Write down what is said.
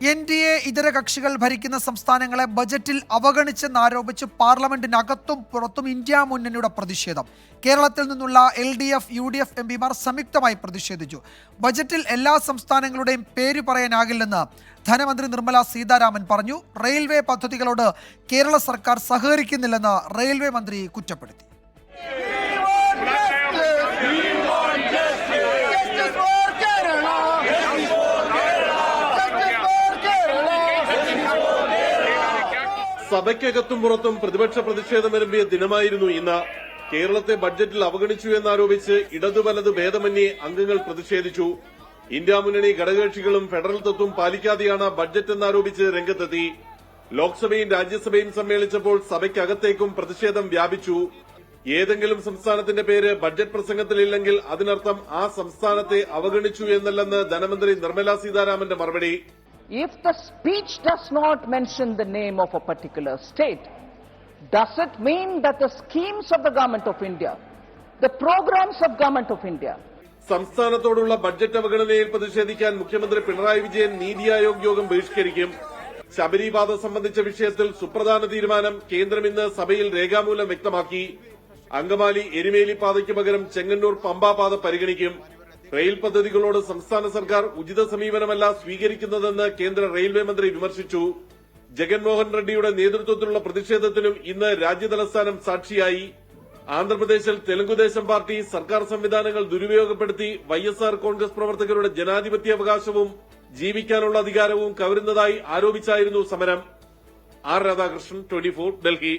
N D A ഇതര കക്ഷികൾ ഭരിക്കുന്ന സംസ്ഥാനങ്ങളെ ബജറ്റിൽ അവഗണിച്ചെന്നാരോപിച്ച് പാർലമെന്റിനകത്തും പുറത്തും ഇന്ത്യ മുന്നണിയുടെ പ്രതിഷേധം. കേരളത്തിൽ നിന്നുള്ള L D F U D F M പിമാർ സംയുക്തമായി പ്രതിഷേധിച്ചു. ബജറ്റിൽ എല്ലാ സംസ്ഥാനങ്ങളുടെയും പേര് പറയാനാകില്ലെന്ന് ധനമന്ത്രി നിർമ്മല സീതാരാമൻ പറഞ്ഞു. റെയിൽവേ പദ്ധതികളോട് കേരള സർക്കാർ സഹകരിക്കുന്നില്ലെന്ന് റെയിൽവേ മന്ത്രി കുറ്റപ്പെടുത്തി. സഭയ്ക്കകത്തും പുറത്തും പ്രതിപക്ഷ പ്രതിഷേധം വരുമ്പിയ ദിനമായിരുന്നു ഇന്ന്. കേരളത്തെ ബഡ്ജറ്റിൽ അവഗണിച്ചു എന്നാരോപിച്ച് ഇടതു വലത് ഭേദമന്യേ അംഗങ്ങൾ പ്രതിഷേധിച്ചു. ഇന്ത്യ മുന്നണി ഘടകകക്ഷികളും ഫെഡറൽ തത്വം പാലിക്കാതെയാണ് ബഡ്ജറ്റ് എന്നാരോപിച്ച് രംഗത്തെത്തി. ലോക്സഭയും രാജ്യസഭയും സമ്മേളിച്ചപ്പോൾ സഭയ്ക്കകത്തേക്കും പ്രതിഷേധം വ്യാപിച്ചു. ഏതെങ്കിലും സംസ്ഥാനത്തിന്റെ പേര് ബഡ്ജറ്റ് പ്രസംഗത്തിലില്ലെങ്കിൽ അതിനർത്ഥം ആ സംസ്ഥാനത്തെ അവഗണിച്ചു എന്നല്ലെന്ന് ധനമന്ത്രി നിർമ്മലാ സീതാരാമന്റെ മറുപടി. If the speech does not mention the name of a particular state, does it mean that the schemes of the government of India, the programs of government of India, സംസ്ഥാനത്തോടുള്ള ബഡ്ജറ്റ് അവഗണനയിൽ പ്രതിഷേധിക്കാൻ മുഖ്യമന്ത്രി പിണറായി വിജയൻ നീതി ആയോഗ് യോഗം ബഹിഷ്കരിക്കും. ശബരിപാത സംബന്ധിച്ച വിഷയത്തിൽ സുപ്രധാന തീരുമാനം കേന്ദ്രം ഇന്ന് സഭയിൽ രേഖാമൂലം വ്യക്തമാക്കി. അങ്കമാലി എരുമേലി പാതയ്ക്ക് പകരം ചെങ്ങന്നൂർ പമ്പാപാത പരിഗണിക്കും. റെയിൽ പദ്ധതികളോട് സംസ്ഥാന സർക്കാർ ഉചിത സമീപനമല്ല സ്വീകരിക്കുന്നതെന്ന് കേന്ദ്ര റെയിൽവേ മന്ത്രി വിമർശിച്ചു. ജഗൻമോഹൻ റെഡ്ഡിയുടെ നേതൃത്വത്തിലുള്ള പ്രതിഷേധത്തിനും ഇന്ന് രാജ്യതലസ്ഥാനം സാക്ഷിയായി. ആന്ധ്രാപ്രദേശിൽ തെലുങ്കുദേശം പാർട്ടി സർക്കാർ സംവിധാനങ്ങൾ ദുരുപയോഗപ്പെടുത്തി വൈഎസ്ആർ എസ് ആർ കോൺഗ്രസ് പ്രവർത്തകരുടെ ജനാധിപത്യ അവകാശവും ജീവിക്കാനുള്ള അധികാരവും കവരുന്നതായി ആരോപിച്ചായിരുന്നു സമരം. R Radhakrishnan twenty Delhi.